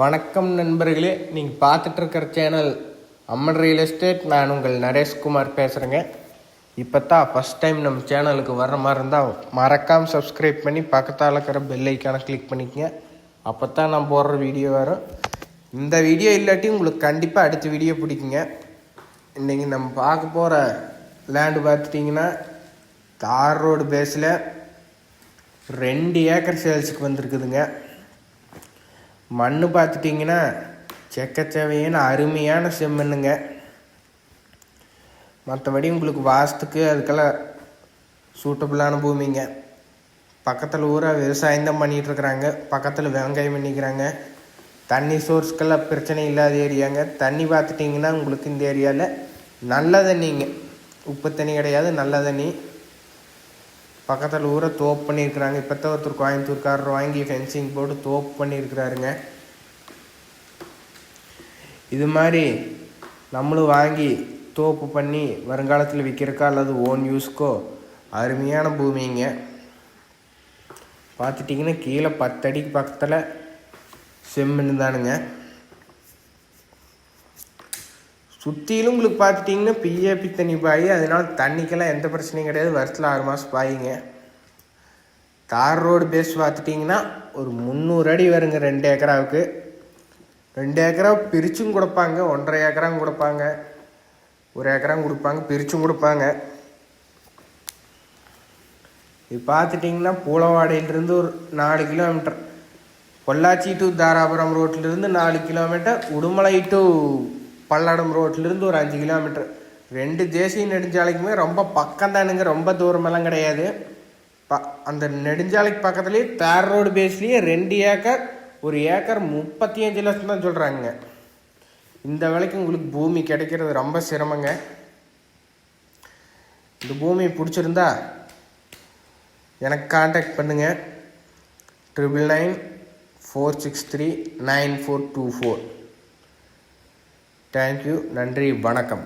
வணக்கம் நண்பர்களே நீங்கள் பார்த்துட்ருக்கிற சேனல் அம்மன் ரியல் எஸ்டேட் நான் உங்கள் நரேஷ்குமார் பேசுகிறேங்க இப்போ தான் ஃபஸ்ட் டைம் நம்ம சேனலுக்கு வர்ற மாதிரி இருந்தால் மறக்காமல் சப்ஸ்கிரைப் பண்ணி பக்கத்தால் இருக்கிற பெல் ஐக்கானை கிளிக் பண்ணிக்கங்க. அப்போ தான் நான் போடுற வீடியோ வரும். இந்த வீடியோ இல்லாட்டி உங்களுக்கு கண்டிப்பாக அடுத்த வீடியோ பிடிக்குங்க. இன்றைக்கி நம்ம பார்க்க போகிற லேண்டு பார்த்துட்டிங்கன்னா தார் ரோடு பேஸில் ரெண்டு ஏக்கர் சேல்ஸுக்கு வந்திருக்குதுங்க. மண் பார்த்துட்டிங்கன்னா செக்கச்சவையான அருமையான செம்மண்ணுங்க மற்றபடி உங்களுக்கு வாசத்துக்கு அதுக்கெல்லாம் சூட்டபுளான பூமிங்க. பக்கத்தில் ஊராக விவசாயம் தான் பண்ணிகிட்ருக்குறாங்க பக்கத்தில் வெங்காயம் பண்ணிக்கிறாங்க. தண்ணி சோர்ஸ்க்கெல்லாம் பிரச்சனை இல்லாத ஏரியாங்க. தண்ணி பார்த்துட்டிங்கன்னா உங்களுக்கு இந்த ஏரியாவில் நல்ல தண்ணிங்க. உப்பு தண்ணி கிடையாது நல்ல தண்ணி. பக்கத்தில் ஊரை தோப்பு பண்ணியிருக்கிறாங்க. இப்போ ஒருத்தர் கோயம்புத்தூர்காரர் வாங்கி ஃபென்சிங் போட்டு தோப்பு பண்ணியிருக்கிறாருங்க. இது மாதிரி நம்மளும் வாங்கி தோப்பு பண்ணி வருங்காலத்தில் விற்கிறக்கா அல்லது ஓன் யூஸ்க்கோ அருமையான பூமிங்க. பார்த்துட்டிங்கன்னா கீழே பத்தடிக்கு பக்கத்தில் செம்மண் தானுங்க சுற்றிலும் உங்களுக்கு பார்த்துட்டிங்கன்னா பிஏபி தண்ணி பாய் அதனால தண்ணிக்கெல்லாம் எந்த பிரச்சனையும் கிடையாது. வருஷத்தில் ஆறு மாதம் பாயுங்க. தார் ரோடு பேஸ் பார்த்துட்டிங்கன்னா ஒரு முந்நூறு அடி வருங்க ரெண்டு ஏக்கராவுக்கு. ரெண்டு ஏக்கரா பிரிச்சும் கொடுப்பாங்க ஒன்றரை ஏக்கராவும் கொடுப்பாங்க. ஒரு ஏக்கராவும் கொடுப்பாங்க பிரிச்சும் கொடுப்பாங்க. இது பார்த்துட்டிங்கன்னா பூலவாடையிலிருந்து ஒரு நாலு கிலோமீட்டர். பொள்ளாச்சி டு தாராபுரம் ரோட்டிலிருந்து நாலு கிலோமீட்டர் உடுமலை டு பல்லடம் ரோட்லேருந்து ஒரு அஞ்சு கிலோமீட்டர். ரெண்டு தேசிய நெடுஞ்சாலைக்குமே ரொம்ப பக்கம் தானுங்க ரொம்ப தூரமெல்லாம் கிடையாது. ப அந்த நெடுஞ்சாலைக்கு பக்கத்துலேயே தார் ரோடு பேஸ்லேயே ரெண்டு ஏக்கர் ஒரு ஏக்கர் முப்பத்தி அஞ்சு லட்சம் தான் சொல்கிறாங்க இந்த விலைக்கு உங்களுக்கு பூமி கிடைக்கிறது ரொம்ப சிரமங்க. இந்த பூமி பிடிச்சிருந்தா எனக்கு காண்டாக்ட் பண்ணுங்கள் triple nine four six three nine four two four thank you நன்றி. வணக்கம்.